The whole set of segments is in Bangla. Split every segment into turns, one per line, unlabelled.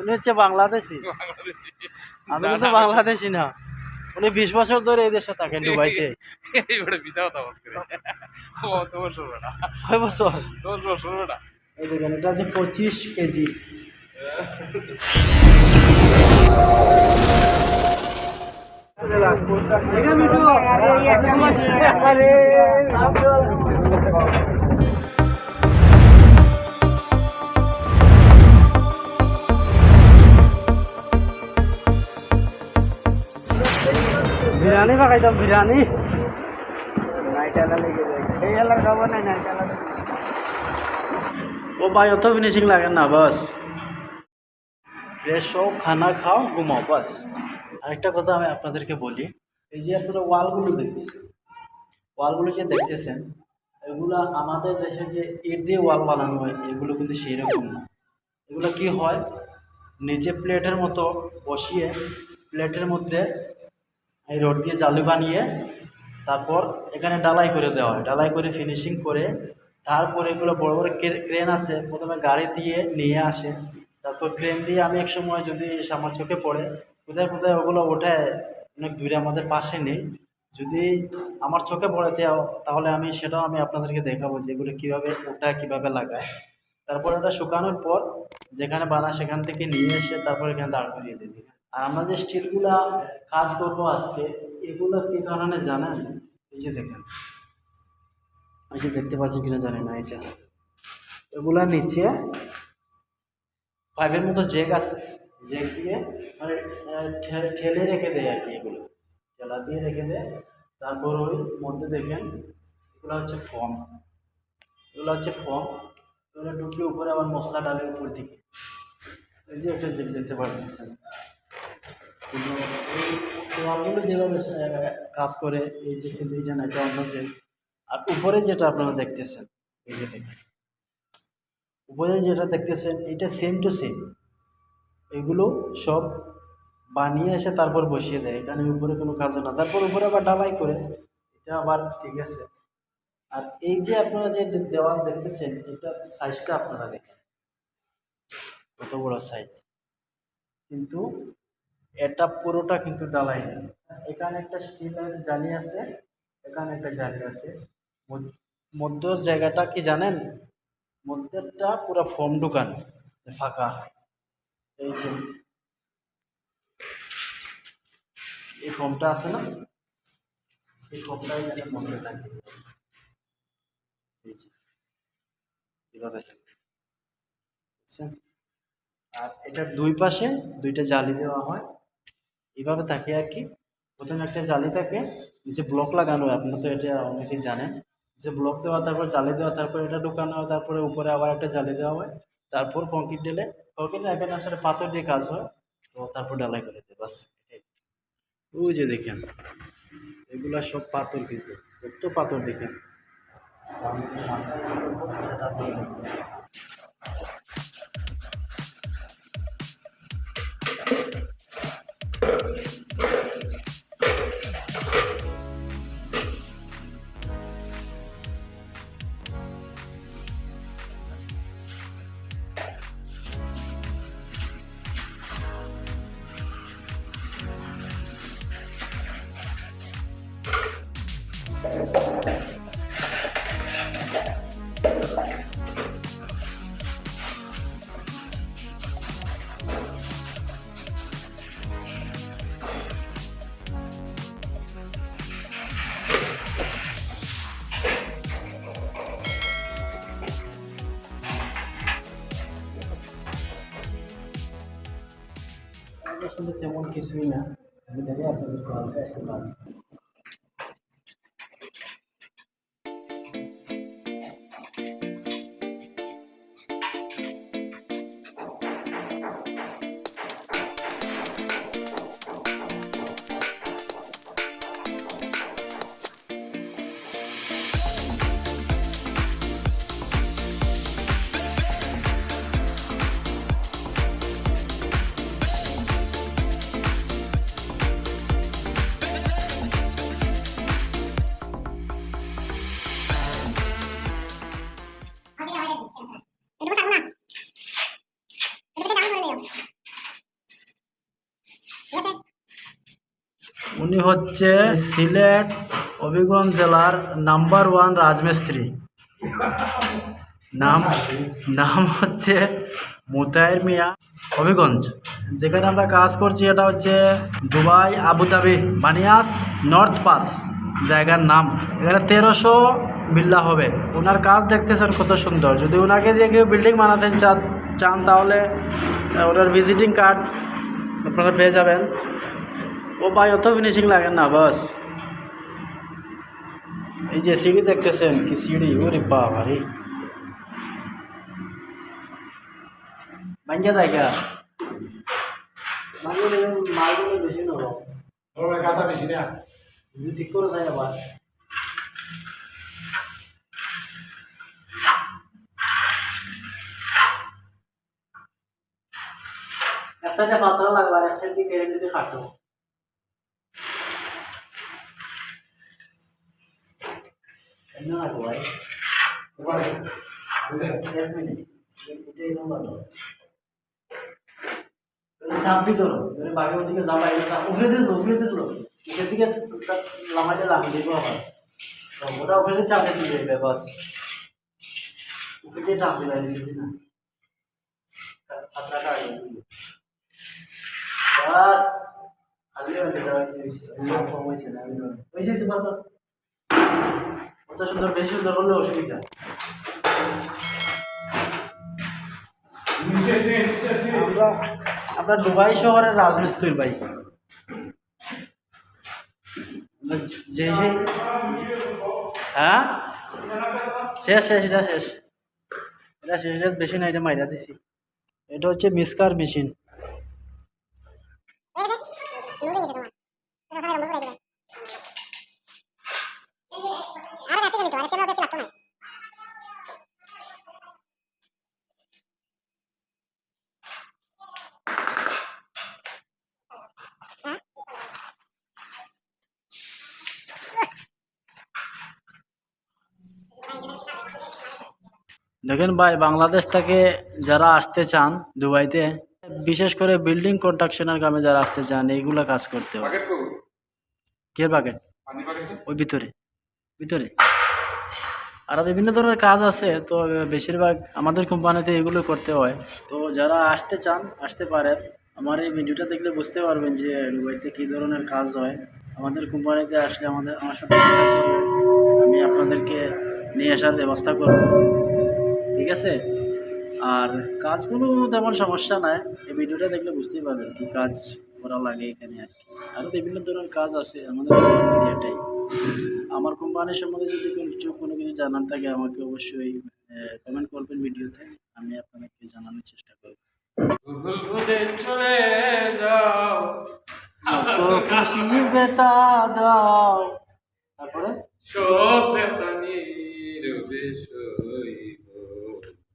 উনি হচ্ছে বাংলাদেশি আমি কিন্তু বাংলাদেশি না উনি বিশ বছর ধরে এই দেশে থাকেন দুবাইতে
এইবারে বিচার কথা বাস
বিরিয়ানি পাকাইতাম বিরিয়ানি। ও ভাই, অত ফিনিশিং লাগে না, বাস। ফ্রেশ হও খানা খাও, ঘুমাও, বাস। আরেকটা কথা আমি আপনাদেরকে বলি, এই যে আপনারা ওয়ালগুলো দেখতেছেন, ওয়ালগুলো যে দেখতেছেন, এগুলো আমাদের দেশের যে ইট দিয়ে ওয়াল বানানো হয়, এগুলো কিন্তু সেই রকম না। এগুলো কি হয়, নিচে প্লেটের মতো বসিয়ে প্লেটের মধ্যে এই রড দিয়ে জালি বানিয়ে তারপর এখানে ডালাই করে দেওয়া হয়। ডালাই করে ফিনিশিং করে তারপরে এগুলো বড় বড় ক্রেন আছে, প্রথমে গাড়ি দিয়ে নিয়ে আসে। তারপর ক্রেন দিয়ে আমি এক সময় যদি আমার চোখে পড়ে, কোথায় কোথায় ওগুলো ওঠে, অনেক দূরে আমাদের পাশে নেই। যদি আমার চোখে পড়ে তে- তাহলে আমি সেটাও আমি আপনাদেরকে দেখাবো যে এগুলো কীভাবে ওঠায়, কীভাবে লাগায়। তারপর এটা শুকানোর পর যেখানে বানা সেখান থেকে নিয়ে এসে তারপর এখানে দাঁড় করিয়ে দিই। আর আমরা যে স্টিলগুলা কাজ করব আজকে, এগুলো কী কারণে জানেন? এই যে দেখেন। এই যে দেখতে পাচ্ছেন কিনা জানি না এটা। এগুলা নিচে পাইপের মতো জেক আছে। জেক দিয়ে মানে ঠেলে রেখে দেয় আর কি এগুলো। ঠেলা দিয়ে রেখে দেয়। তারপর ওই মধ্যে দেখেন, এগুলো হচ্ছে ফর্ম। এগুলো হচ্ছে ফর্ম। এগুলো ঢুকিয়ে উপরে আবার মশলা ডালে উপর দিকে। এই যে একটা জেক দেখতে পাচ্ছেন। ওয়ালগুলো যেভাবে কাজ করে এই যে কিন্তু এটা না এটা অন্য আর উপরে যেটা আপনারা দেখতেছেন, এই যে দেখেন। উপরে যেটা দেখতেছেন, এটা সেম টু সেম এগুলো সব বানিয়ে এসে তারপর বসিয়ে দেয়। এখানে উপরে কোনো কাজ না। তারপর উপরে আবার ডালাই করে, এটা আবার ঠিক আছে। আর এই যে আপনারা যে দেওয়াল দেখতেছেন, এটা সাইজটা আপনারা দেখেন। কত বড় সাইজ কিন্তু এটা পুরোটা কিন্তু ডালাই এখানে একটা স্টিলের জালি আছে, এখানে একটা জালি আছে। মধ্য- জায়গাটা কি জানেন? মধ্যেরটা পুরো ফর্ম দোকান ফাঁকা। এই যে, এই ফর্মটা আছে না? এই ফর্মটা এখানে মধ্যে থাকে। আর এটার দুই পাশে দুইটা জালি দেওয়া হয়। এইভাবে থাকে আর কি। প্রথমে একটা জালি থাকে, নিচে ব্লক লাগানো হয়, আপনারা তো এটা অনেকেই জানেন। যে ব্লক দেওয়া, তারপর জালি দেওয়া, তারপর এটা ঢুকানো হয়, তারপরে উপরে আবার একটা জালি দেওয়া হয়। তারপর কংক্রিট ঢেলে কংক্রিট এখানে আসলে পাথর দিয়ে কাজ হয়। তো তারপর ডালাই করে দেয়, বাস ওই যে দেখেন, এগুলা সব পাথর কিন্তু, কত পাথর দেখেন। সেটা আপনারা আসলে তেমন কিছুই না আমি দেখে আপনাদের উনি হচ্ছে সিলেট হবিগঞ্জ জেলার নাম্বার ওয়ান রাজমিস্ত্রি। নাম নাম হচ্ছে মোতায়ের মিয়া হবিগঞ্জ যেখানে আমরা কাজ করছি এটা হচ্ছে Dubai, Abu Dhabi, Baniyas, north pass জায়গার নাম। এখানে তেরোশো বিল্লা হবে। ওনার কাজ দেখতেছেন কত সুন্দর। যদি ওনাকে দিয়ে কেউ বিল্ডিং বানাতে চান চান তাহলে ওনার ভিজিটিং কার্ড আপনারা পেয়ে যাবেন। ও ভাই অত ফিনিশিং লাগে না বাস। এই যে সিঁড়ি দেখতেছেন কি সিঁড়ি? ওরে বাবা রে। ভাঙ্গা জায়গা। ভাঙ্গা মালগুলো বেশি
ওর কথা বেশি না?
ঠিক করে যায় আবার। এক সাইডে পাথর লাগবে আর এক সাইড দিয়ে কেড়ে দিতে খাটো এমনি লাগবো ভাই
এবারে
এক মিনিট এটাই নম্বর চাপ দিত ধরে বাঘের ওদিকে যাবা উফরে দিল উফরে দিল নিচের দিকে লামাইতে লাগিয়ে দিব আবার তো ওটা উফরে চাপে দিবে এবার বাস উফরে চাপ দিবে নিচের দিকে আপনাটা আগে বাস আগে কম হয়েছে না হয়েছে বাস বাস কত সুন্দর, বেশি সুন্দর করলে অসুবিধা। আমরা দুবাই শহরের রাজমিস্ত্রির ভাই। যে সেই হ্যাঁ? শেষ শেষ, এটা শেষ। এটা শেষ শেষ বেশি না, এটা মাইরা দিছি। এটা হচ্ছে মিসকার মেশিন। দেখেন ভাই বাংলাদেশ থেকে যারা আসতে চান দুবাইতে বিশেষ করে বিল্ডিং কন্ট্রাকশনের কামে যারা আসতে চান এইগুলা কাজ করতে হয়
করব
কে বাকেট ওই ভিতরে ভিতরে। আরও বিভিন্ন ধরনের কাজ আছে তো বেশিরভাগ আমাদের কোম্পানিতে এগুলো করতে হয়। তো যারা আসতে চান আসতে পারেন। আমার এই ভিডিওটা দেখলে বুঝতে পারবেন যে দুবাইতে কী ধরনের কাজ হয়। আমাদের কোম্পানিতে আসলে আমাদের আমার সাথে আমি আপনাদেরকে নিয়ে আসার ব্যবস্থা করব। ঠিক আছে আর কাজগুলো তেমন সমস্যা নাই। এই ভিডিওটা দেখলে বুঝতেই পারবেন কী কাজ করা লাগে এখানে আর কি। আরও বিভিন্ন ধরনের কাজ আছে আমাদের এটাই আমার কোম্পানির সম্বন্ধে যদি কিছু কোনো কিছু জানার থাকে আমাকে অবশ্যই কমেন্ট করবেন ভিডিওতে। আমি আপনাদেরকে জানানোর চেষ্টা করব।
ভুলে চলে যাও।
খুশি বেতা দাও। তারপরে?
সব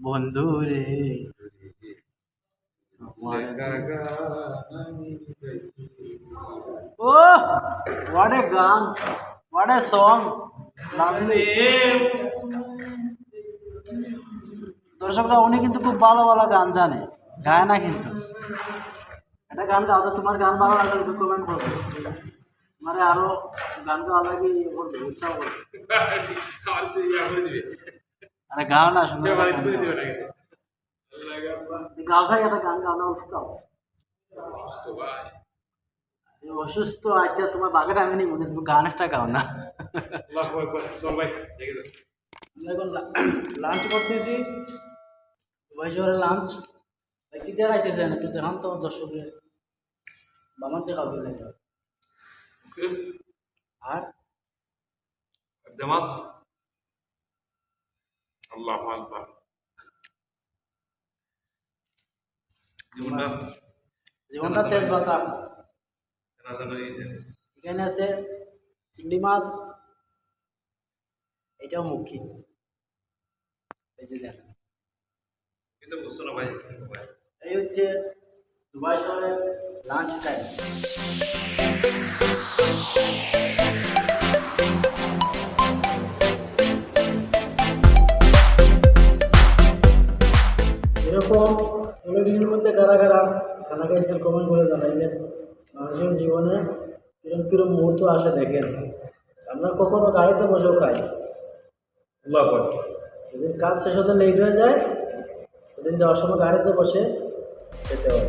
বন্ধু রে। তোমার। ও হোয়াট এ গান হোয়াট এ সং দর্শকরা উনি কিন্তু খুব ভালো ভালো গান জানে গায় না কিন্তু। একটা গান গাও তো তোমার গান ভালো লাগলে একটু কমেন্ট করবে মানে আরও গান গাওয়া লাগে উৎসাহ করবে আরে গাও না সুন্দর গাও ভাই একটা গান গাও না অসুস্থ অসুস্থ আচ্ছা তোমার বাঘের আমি নেই মনে তুমি গান একটা গাও না। এখন লাঞ্চ করতেছি। বয়সরে লাঞ্চ। কি দিয়ে রাখতেছেন একটু দেখান তো দর্শকের বাবার দিয়ে কাউকে লাগে আর?
দেমাস। আল্লাহ আকবর। জীবনটা
জীবনটা তেজ বাতা
রাজা লাগিয়েছে
এখানে আছে চিংড়ি মাছ এটাও মুখী। এই যে দেখেন।
এটা বুঝতো না ভাই।
এই হচ্ছে দুবাই শহরের লাঞ্চ টাইম মুহূর্ত আসে দেখেন। আমরা কখনো গাড়িতে বসেও খাই। যেদিন কাজ শেষ হতে লেট হয়ে যায় সেদিন যাওয়ার সময় গাড়িতে বসে খেতে হয়।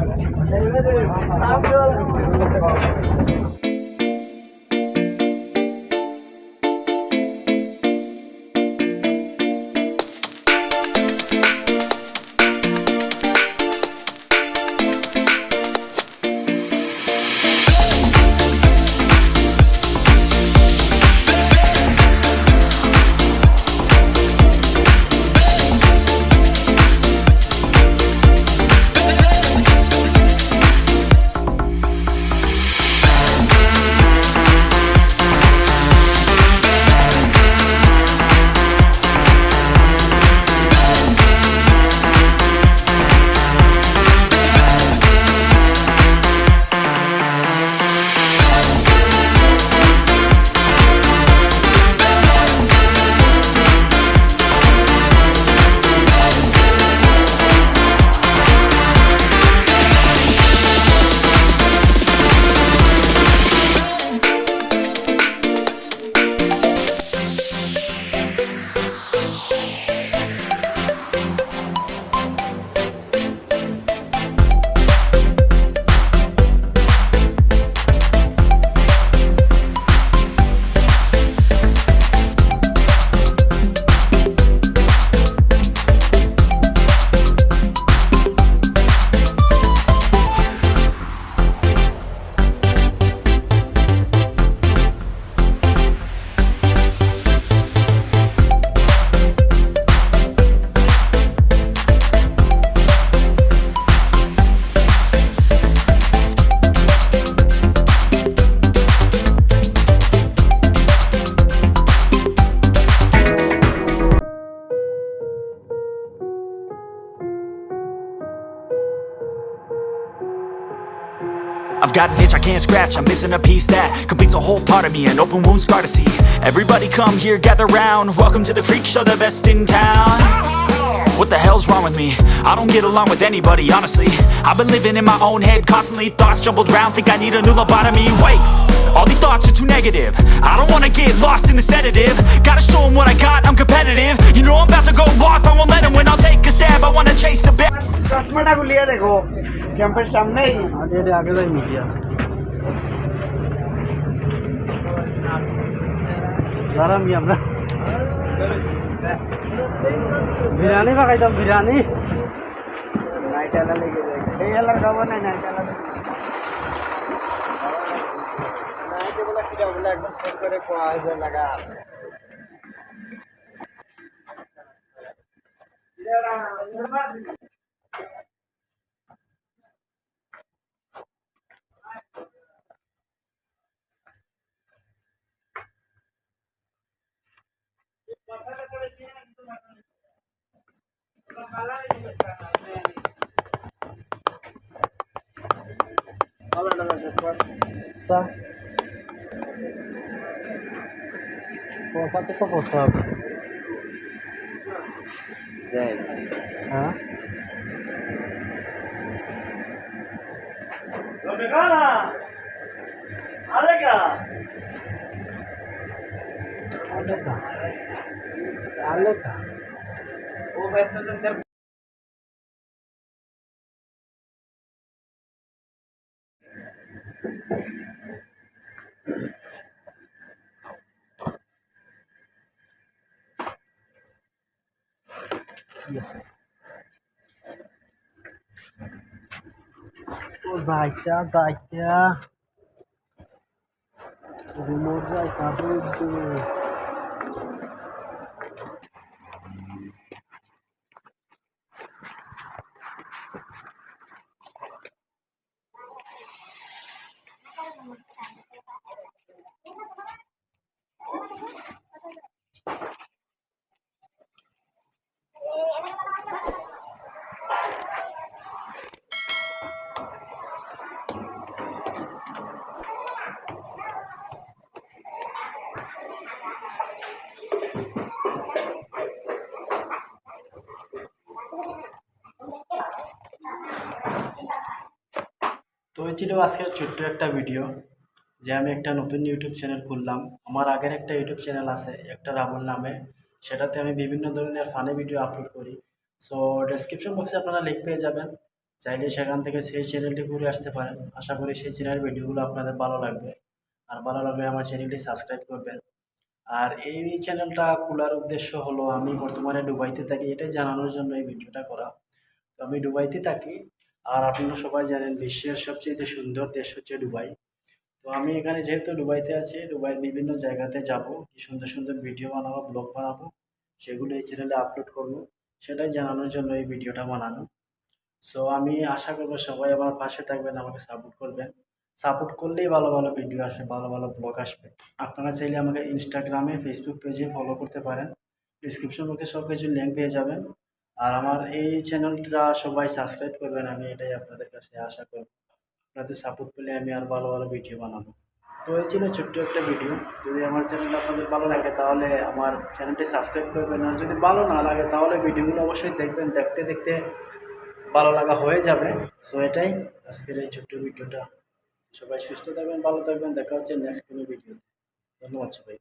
제가요리 들.
I've got an itch I can't scratch, I'm missing a piece that completes a whole part of me, an open wound scar to see. Everybody come here, gather round. Welcome to the freak show, the best in town. What the hell's wrong with me? I don't get along with anybody, honestly. I've been living in my own head constantly, thoughts jumbled round, think I need a new lobotomy. Wait, all these thoughts are too negative. I don't wanna get lost in the sedative. Gotta show 'em what I got, I'm competitive. You know I'm about to go off, I won't let 'em win. I'll take a stab, I wanna.
চশমাটা গুলিয়ে দেখো ক্যাম্পের সামনেই
আগে এটা আগে যাই মিডিয়া দাঁড়ামি আমরা বিরিয়ানি পাকাইতাম বিরিয়ানি
নাইট এলা লেগে যায় এই এলার খাব নাই নাইট এলা নাইটে বলে কিটা বলে একদম ফোন করে কোয়া হয়েছে লাগা
সা পোষাতে তো পোষা হবে হ্যাঁ আলেকা আলেকা
ও ব্যস্ত চলতে
ও যাইতা যাইতা রিমোট যাইতা বুঝতে তো এই ছিল আজকের ছোট্ট একটা ভিডিও যে আমি একটা নতুন ইউটিউব চ্যানেল খুললাম। আমার আগের একটা ইউটিউব চ্যানেল আছে, একটা রাবণ নামে। সেটাতে আমি বিভিন্ন ধরনের ফানি ভিডিও আপলোড করি। সো ডেসক্রিপশন বক্সে আপনারা লিঙ্ক পেয়ে যাবেন। চাইলে সেখান থেকে সেই চ্যানেলটি ঘুরে আসতে পারেন। আশা করি সেই চ্যানেলের ভিডিওগুলো আপনাদের ভালো লাগবে। আর ভালো লাগলে আমার চ্যানেলটি সাবস্ক্রাইব করবেন। আর এই চ্যানেলটা খোলার উদ্দেশ্য হলো, আমি বর্তমানে দুবাইতে থাকি। এটাই জানানোর জন্য এই ভিডিওটা করা। তো আমি দুবাইতে থাকি। আর আপনারা সবাই জানেন বিশ্বের সবচেয়ে সুন্দর দেশ হচ্ছে দুবাই। তো আমি এখানে যেহেতু দুবাইতে আছি, দুবাইয়ের বিভিন্ন জায়গাতে যাব, কি সুন্দর সুন্দর ভিডিও বানাবো ব্লগ বানাবো, সেগুলো এই চ্যানেলে আপলোড করব, সেটাই জানানোর জন্য এই ভিডিওটা বানানো। সো আমি আশা করব সবাই আমার পাশে থাকবেন, আমাকে সাপোর্ট করবেন। সাপোর্ট করলেই ভালো ভালো ভিডিও আসবে, ভালো ভালো ব্লগ আসবে। আপনারা চাইলে আমাকে ইনস্টাগ্রামে ফেসবুক পেজে ফলো করতে পারেন। ডিসক্রিপশন বক্সে সব কিছু লিঙ্ক পেয়ে যাবেন। আর আমার এই চ্যানেলটা সবাই সাবস্ক্রাইব করবেন, আমি এটাই আপনাদের কাছে আশা করব। আপনাদের সাপোর্ট পেলে আমি আর ভালো ভালো ভিডিও বানাবো। তো এই ছিল ছোট্ট একটা ভিডিও যদি আমার চ্যানেলটা আপনাদের ভালো লাগে, তাহলে আমার চ্যানেলটি সাবস্ক্রাইব করবেন। আর যদি ভালো না লাগে, তাহলে ভিডিওগুলো অবশ্যই দেখবেন। দেখতে দেখতে ভালো লাগা হয়ে যাবে। সো এটাই আজকের এই ছোট্ট ভিডিওটা সবাই সুস্থ থাকবেন, ভালো থাকবেন। দেখা হচ্ছে নেক্সট কোনো ভিডিওতে ধন্যবাদ সবাই